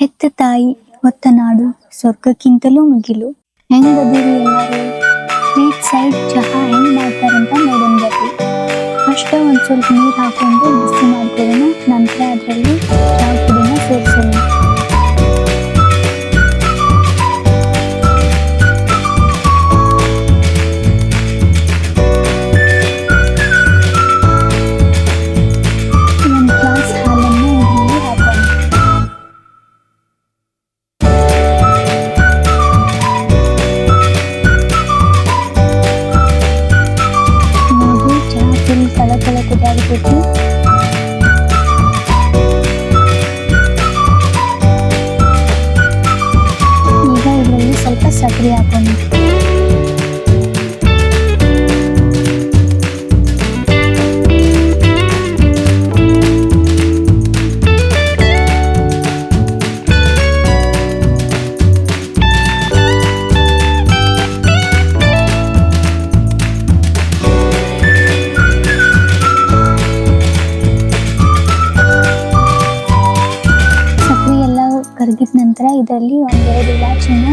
ಹೆತ್ತ ತಾಯಿ ಹೊತ್ತ ನಾಡು ಸ್ವರ್ಗಕ್ಕಿಂತಲೂ ಮುಗಿಲು ಹೆಂಗದಿರಿ ಎಲ್ಲರೂ ಸ್ವೀಟ್ ಸೈಡ್ ಚಹಾ ಹೆಂಗ್ ಮಾಡ್ತಾರಂತ ಅಂತ ಬರ್ರಿ ಅಷ್ಟೇ ಒಂದು ಸ್ವಲ್ಪ ನೀರು ಹಾಕೊಂಡು ಬಿಸಿ ಮಾಡ್ಕೊಳ್ಳೋಣ ನಂತರ ಅದರಲ್ಲಿ ಚಹಾ ಪುಡಿನ ಸೇರಿಸೋಣ చక్రేల్ల కరిగిత్తంతర ఇదల్లి ఆంగరే డిలాచినా